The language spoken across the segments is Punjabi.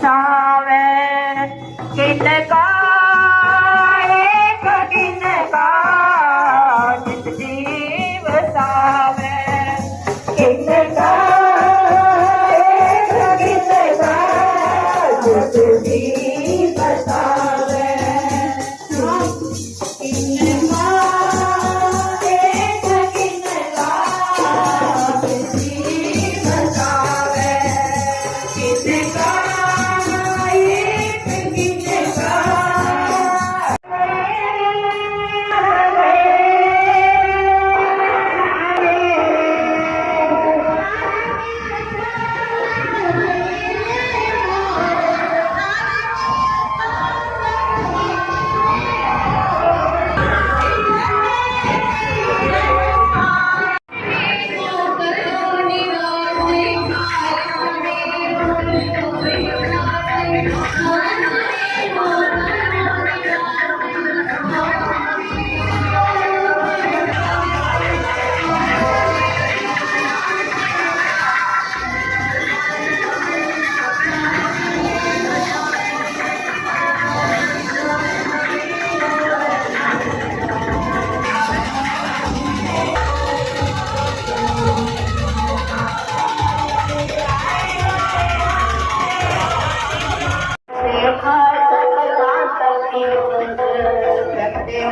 ਵਸਾਵੇ ਕਿਨ ਕਾਰੇ ਕਠਿਨ ਕਾ ਜਿਤ ਜੀਵ ਸਾਵੇ। ਕਿਨ ਕਾਰੇ ਕਠਿਨ ਕਾ ਜਿਤ ਜੀਵ ਸਾਵੇ। ਕਿਨ Take ਆ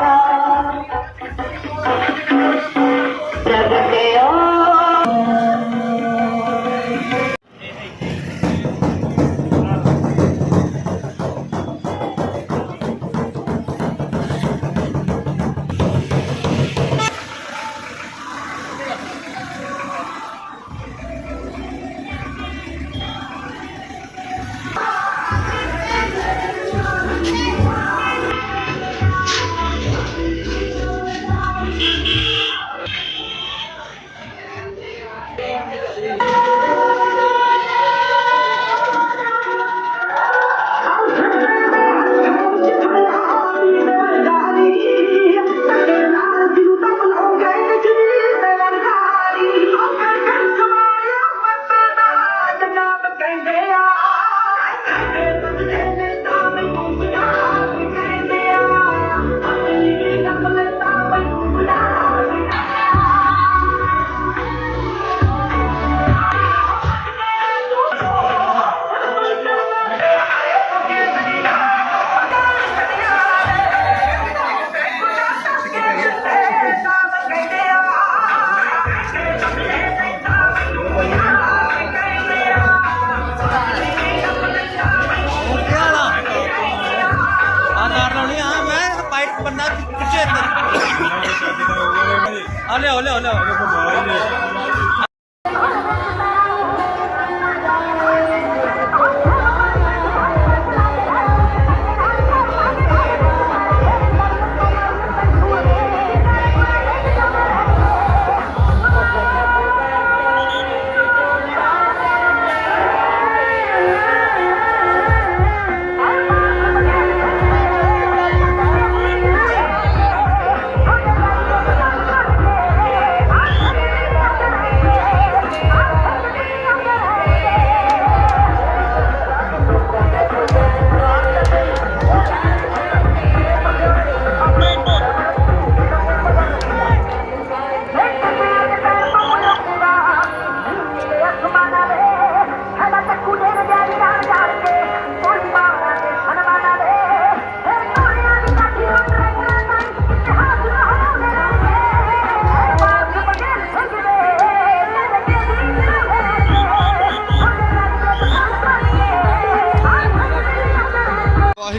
ਤਾਰ ਲਾਉਣੀ ਆ ਮੈਂ ਪਾਈਪ ਬੰਦਾ ਪਿੱਛੇ ਅੰਦਰ। ਆ ਲਿਓ ਲਿਓ ਲਿਓ।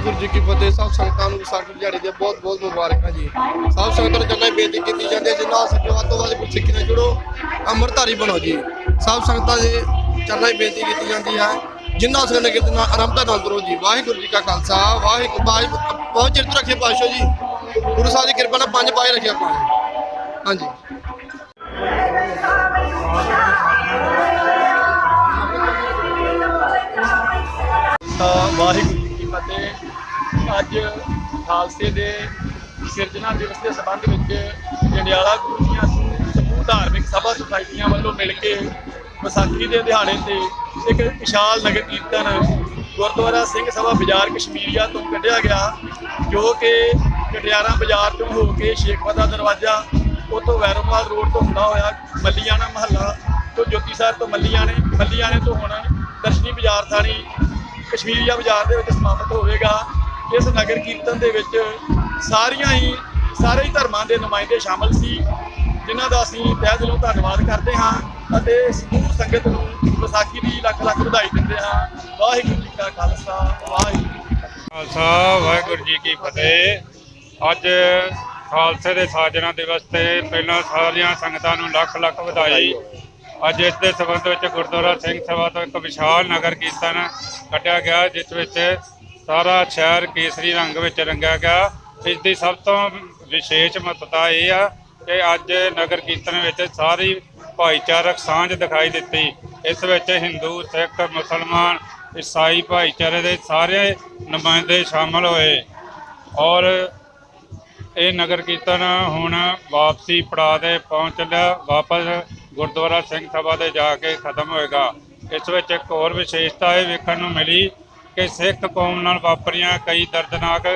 ਵਾਹਿਗੁਰੂ ਜੀ ਕੀ ਫਤਿਹ। ਸਭ ਸੰਗਤਾਂ ਨੂੰ ਵਿਸਾਖੀ ਦਿਹਾੜੇ ਦੀਆਂ ਬਹੁਤ ਬਹੁਤ ਮੁਬਾਰਕਾਂ ਜੀ। ਸਭ ਸੰਗਤਾਂ ਨੂੰ ਚੰਗਾ ਬੇਨਤੀ ਕੀਤੀ ਜਾਂਦੀ ਹੈ। ਜਿੰਨਾ ਸਕੇ ਵੱਧ ਤੋਂ ਵੱਧ ਗੁਰਸਿੱਖੀ ਨਾਲ ਜੁੜੋ। ਅੰਮ੍ਰਿਤਧਾਰੀ ਬਣੋ ਜੀ। ਸਭ ਸੰਗਤਾਂ ਦੇ ਚਰਨਾਂ 'ਚ ਬੇਨਤੀ ਕੀਤੀ ਜਾਂਦੀ ਹੈ। ਜਿੰਨਾ ਸਕੇ ਕਿਤੇ ਨਾਲ ਆਰੰਭਤਾ ਨਾਲ ਕਰੋ ਜੀ। ਵਾਹਿਗੁਰੂ ਜੀ ਕਾ ਖਾਲਸਾ। ਵਾਹਿਗੁਰੂ ਬਾਜ ਬਹੁਤ ਚਿਰ ਤੋਂ ਰੱਖੇ ਪਾਸ਼ੋ ਜੀ। ਗੁਰੂ ਸਾਹਿਬ ਦੀ ਕਿਰਪਾ ਨਾਲ ਪੰਜ ਪਾਏ ਰੱਖੇ ਆਪਾਂ। ਹਾਂਜੀ। ਵਾਹਿਗੁਰੂ ਅੱਜ ਖਾਲਸੇ ਦੇ ਸਿਰਜਣਾ ਦਿਵਸ ਦੇ ਸੰਬੰਧ ਵਿੱਚ ਜੰਡਿਆਲਾ ਗੁਰੂ ਦੀਆਂ ਸਮੂਹ ਧਾਰਮਿਕ ਸਭਾ ਸੁਸਾਇਟੀਆਂ ਵੱਲੋਂ ਮਿਲ ਕੇ ਵਿਸਾਖੀ ਦੇ ਦਿਹਾੜੇ ਤੇ ਇੱਕ ਵਿਸ਼ਾਲ ਨਗਰ ਕੀਰਤਨ ਗੁਰਦੁਆਰਾ ਸਿੰਘ ਸਭਾ ਬਾਜ਼ਾਰ ਕਸ਼ਮੀਰੀਆ ਤੋਂ ਕੱਢਿਆ ਗਿਆ, ਜੋ ਕਿ ਕਟਿਆਰਾ ਬਾਜ਼ਾਰ ਤੋਂ ਹੋ ਕੇ ਸ਼ੇਖਵਾਦਾ ਦਰਵਾਜ਼ਾ, ਉੱਥੋਂ ਵੈਰੋਮਾਲ ਰੋਡ ਤੋਂ ਹੁੰਦਾ ਹੋਇਆ ਮੱਲੀਆਣਾ ਮਹੱਲਾ ਤੋਂ ਜੋਤੀਸਰ ਤੋਂ ਮੱਲੀਆਣੇ ਮੱਲੀਆਣੇ ਤੋਂ ਹੁਣ ਦਰਸ਼ਨੀ ਬਾਜ਼ਾਰ ਥਾਣੀ ਕਸ਼ਮੀਰੀਆ ਬਾਜ਼ਾਰ ਦੇ ਵਿੱਚ ਸਮਾਪਤ ਹੋਵੇਗਾ। ਇਸ ਨਗਰ ਕੀਰਤਨ ਦੇ ਵਿੱਚ ਸਾਰੀਆਂ ਹੀ, ਸਾਰੇ ਹੀ ਧਰਮਾਂ ਦੇ ਨੁਮਾਇੰਦੇ ਸ਼ਾਮਲ ਸੀ, ਜਿਨ੍ਹਾਂ ਦਾ ਅਸੀਂ ਤਹਿ ਦਿਲੋਂ ਧੰਨਵਾਦ ਕਰਦੇ ਹਾਂ ਅਤੇ ਸਮੂਹ ਸੰਗਤ ਨੂੰ ਵਿਸਾਖੀ ਦੀ ਲੱਖ ਲੱਖ ਵਧਾਈ ਦਿੰਦੇ ਹਾਂ। ਵਾਹਿਗੁਰੂ ਜੀ ਕਾ ਖਾਲਸਾ, ਵਾਹਿਗੁਰੂ ਜੀ ਖਾਲਸਾ, ਵਾਹਿਗੁਰੂ ਜੀ ਕੀ ਫਤਿਹ। ਅੱਜ ਖਾਲਸੇ ਦੇ ਸਾਜਨਾ ਦਿਵਸ ਤੇ ਪਹਿਲਾਂ ਸਾਰੀਆਂ ਸੰਗਤਾਂ ਨੂੰ ਲੱਖ ਲੱਖ ਵਧਾਈ। ਅੱਜ ਇਸ ਦੇ ਸੰਬੰਧ ਵਿੱਚ ਗੁਰਦੁਆਰਾ ਸਿੰਘ ਸਭਾ ਤੋਂ ਇੱਕ ਵਿਸ਼ਾਲ ਨਗਰ ਕੀਰਤਨ ਕੱਢਿਆ ਗਿਆ, ਜਿਸ ਵਿੱਚ ਸਾਰਾ ਸ਼ਹਿਰ ਕੇਸਰੀ ਰੰਗ ਵਿੱਚ ਰੰਗਿਆ ਗਿਆ। ਇਸ ਦੀ ਸਭ ਤੋਂ ਵਿਸ਼ੇਸ਼ ਮਹੱਤਤਾ ਇਹ ਆ ਕਿ ਅੱਜ ਨਗਰ ਕੀਰਤਨ ਵਿੱਚ ਸਾਰੀ ਭਾਈਚਾਰਕ ਸਾਂਝ ਦਿਖਾਈ ਦਿੱਤੀ। ਇਸ ਵਿੱਚ ਹਿੰਦੂ, ਸਿੱਖ, ਮੁਸਲਮਾਨ, ਈਸਾਈ ਭਾਈਚਾਰੇ ਦੇ ਸਾਰੇ ਨੁਮਾਇੰਦੇ ਸ਼ਾਮਲ ਹੋਏ। ਔਰ ਇਹ ਨਗਰ ਕੀਰਤਨ ਹੁਣ ਵਾਪਸੀ ਪੜਾ ਦੇ ਪਹੁੰਚ ਲਿਆ। ਵਾਪਸ ਗੁਰਦੁਆਰਾ ਸਿੰਘ ਸਭਾ ਦੇ ਜਾ ਕੇ ਖਤਮ ਹੋਏਗਾ। ਇਸ ਵਿੱਚ ਇੱਕ ਹੋਰ ਵਿਸ਼ੇਸ਼ਤਾ ਇਹ ਵੇਖਣ ਨੂੰ ਮਿਲੀ ਕਿ ਸਿੱਖ ਕੌਮ ਨਾਲ ਵਾਪਰੀਆਂ ਕਈ ਦਰਦਨਾਕ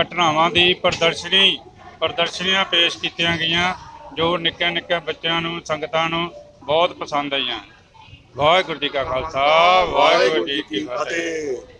ਘਟਨਾਵਾਂ ਦੀ ਪ੍ਰਦਰਸ਼ਨੀ ਪ੍ਰਦਰਸ਼ਨੀਆਂ ਪੇਸ਼ ਕੀਤੀਆਂ ਗਈਆਂ ਜੋ ਨਿੱਕੇ ਨਿੱਕੇ ਬੱਚਿਆਂ ਨੂੰ ਸੰਗਤਾਂ ਨੂੰ ਬਹੁਤ ਪਸੰਦ ਆਈਆਂ। ਵਾਹਿਗੁਰੂ ਜੀ ਕਾ ਖਾਲਸਾ ਵਾਹਿਗੁਰੂ ਜੀ ਕੀ ਫਤਿਹ।